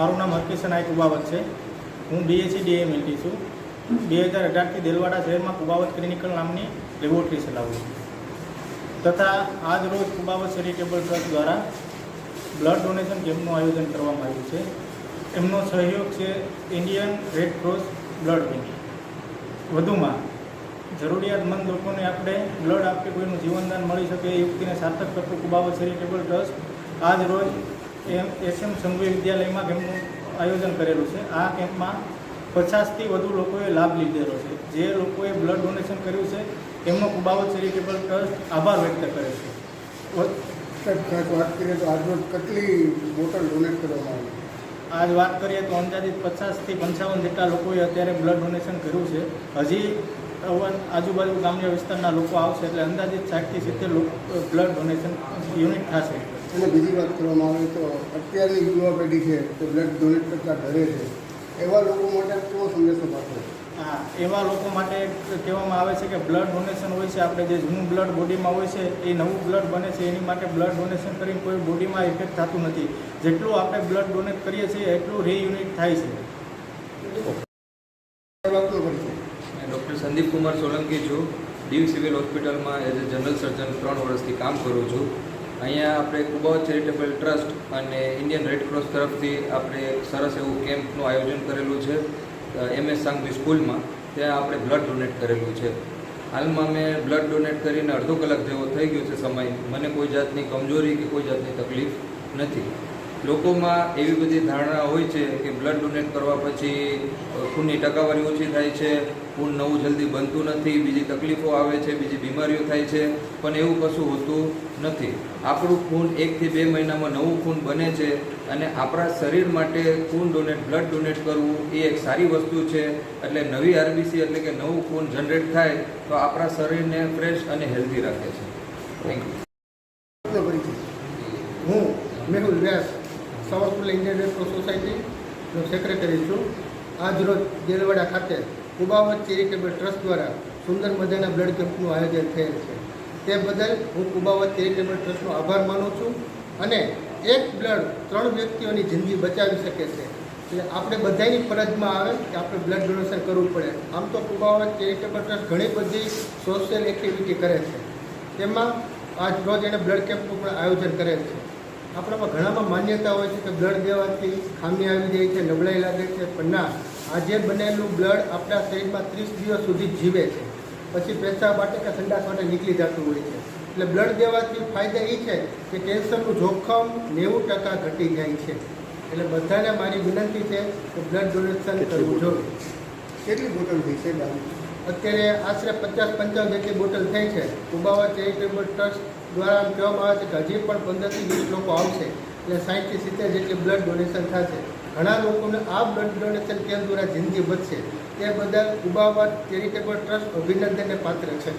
મારું નામ હરકિશન આઈ કુબાવત છે. હું બીએસસી ડીએમએલટી છું. બે હજાર અઢારથી દેલવાડા શહેરમાં કુબાવત ક્લિનિકલ નામની લેબોરેટરી ચલાવું છું. તથા આજ રોજ કુબાવત ચેરિટેબલ ટ્રસ્ટ દ્વારા બ્લડ ડોનેશન કેમ્પનું આયોજન કરવામાં આવ્યું છે. એમનો સહયોગ છે Indian Red Cross blood bank. વધુમાં, જરૂરિયાતમંદ લોકોને આપણે બ્લડ આપી કોઈનું જીવનદાન મળી શકે એ યુક્તિને સાર્થક કરતું કુબાવત ચેરિટેબલ ટ્રસ્ટ આજ રોજ એમ એસએમ સંઘવી વિદ્યાલયમાં કેમ્પનું આયોજન કરેલું છે. આ કેમ્પમાં પચાસથી વધુ લોકોએ લાભ લીધેલો છે. જે લોકોએ બ્લડ ડોનેશન કર્યું છે એમનો કુબાવો ચેરિટેબલ ટ્રસ્ટ આભાર વ્યક્ત કરે છે. વાત કરીએ તો આજરોજ કેટલી બોટલ ડોનેટ કરવામાં આવી? આજ વાત કરીએ તો અંદાજિત પચાસથી પંચાવન જેટલા લોકોએ અત્યારે બ્લડ ડોનેશન કર્યું છે. હજી આજુબાજુ ગ્રામ્ય વિસ્તારના લોકો આવશે એટલે અંદાજિત સાઠથી સિત્તેર બ્લડ ડોનેશન યુનિટ થશે. અને બીજી વાત કરવામાં આવે તો અત્યારની યુવા પેઢી છે તે બ્લડ ડોનેટ કરતા ડરે છે. એવા લોકો માટે કેવો સંદેશો પાછો હા એવા લોકો માટે કહેવામાં આવે છે કે બ્લડ ડોનેશન હોય છે આપણે જે જૂનું બ્લડ બોડીમાં હોય છે એ નવું બ્લડ બને છે એની માટે બ્લડ ડોનેશન કરીને કોઈ બોડીમાં ઇફેક્ટ થતું નથી. જેટલું આપણે બ્લડ ડોનેટ કરીએ છીએ એટલું રીયુનિટ થાય છે. ડૉક્ટર સંદીપ કુમાર સોલંકી છું. દીવ સિવિલ હોસ્પિટલમાં એઝ એ જનરલ સર્જન ત્રણ વર્ષથી કામ કરું છું. અહીંયા આપણે કુબાવત ચેરિટેબલ ટ્રસ્ટ અને ઇન્ડિયન રેડ ક્રોસ તરફથી આપણે સરસ એવું કેમ્પનું આયોજન કરેલું છે. એમએસ સાંગવી સ્કૂલમાં ત્યાં આપણે બ્લડ ડોનેટ કરેલું છે. હાલમાં મેં બ્લડ ડોનેટ કરીને અડધો કલાક જેવો થઈ ગયો છે સમય. મને કોઈ જાતની કમજોરી કે કોઈ જાતની તકલીફ નથી. લોકોમાં એવી બધી ધારણા હોય છે કે બ્લડ ડોનેટ કરવા પછી ખૂનની ટકાવારી ઓછી થાય છે, ખૂન નવું જલ્દી બનતું નથી, બીજી તકલીફો આવે છે, બીજી બીમારીઓ થાય છે, પણ એવું કશું હોતું નથી. આપણું ખૂન એકથી બે મહિનામાં નવું ખૂન બને છે અને આપણા શરીર માટે ખૂન ડોનેટ બ્લડ ડોનેટ કરવું એ એક સારી વસ્તુ છે. એટલે નવી આરબીસી એટલે કે નવું ખૂન જનરેટ થાય તો આપણા શરીરને ફ્રેશ અને હેલ્ધી રાખે છે. થેન્ક યુ હું મેહુલ વ્યાસ સાવરકુલા ઇન્ડિયન રેડ સોસાયટીનો સેક્રેટરી છું. આજરોજ દેલવાડા ખાતે કુબાવત ચેરિટેબલ ટ્રસ્ટ દ્વારા સુંદર મજાના બ્લડ કેમ્પનું આયોજન થયેલ છે. તે બદલ હું કુબાવત ચેરિટેબલ ટ્રસ્ટનો આભાર માનું છું અને એક બ્લડ ત્રણ વ્યક્તિઓની જિંદગી બચાવી શકે છે. એટલે આપણે બધાની ફરજમાં આવે કે આપણે બ્લડ ડોનેશન કરવું પડે. આમ તો કુબાવત ચેરિટેબલ ટ્રસ્ટ ઘણી બધી સોશિયલ એક્ટિવિટી કરે છે. તેમાં આજ રોજ એણે બ્લડ કેમ્પનું પણ આયોજન કરેલ છે. આપણામાં ઘણામાં માન્યતા હોય છે કે બ્લડ દેવાથી ખામી આવી જાય છે નબળાઈ લાગે છે પણ ના આજે બનેલું બ્લડ આપણા શરીરમાં ત્રીસ દિવસ સુધી જીવે છે. પછી પેશાબ માટે કે ઠંડા માટે નીકળી જતું હોય છે. એટલે બ્લડ દેવાથી ફાયદા એ છે કે કેન્સરનું જોખમ નેવું ટકા ઘટી જાય છે. એટલે બધાને મારી વિનંતી છે કે બ્લડ ડોનેશન કરવું જોઈએ. કેટલી બોટલ થઈ છે અત્યારે આશરે પચાસ પંચાવન જેટલી બોટલ થઈ છે. કુબાવા ચેરિટેબલ ટ્રસ્ટ દ્વારા એમ કહેવામાં આવે છે કે હજી પણ પંદરથી વીસ લોકો આવશે એટલે સાહીઠથી સિત્તેર જેટલી બ્લડ ડોનેશન થશે. ઘણા લોકોને આ બ્લડ ડોનેશન કેમ્પ દ્વારા જિંદગી બચશે. તે બદલ ઉબાવા ચેરિટેબલ ટ્રસ્ટ અભિનંદનને પાત્ર છે.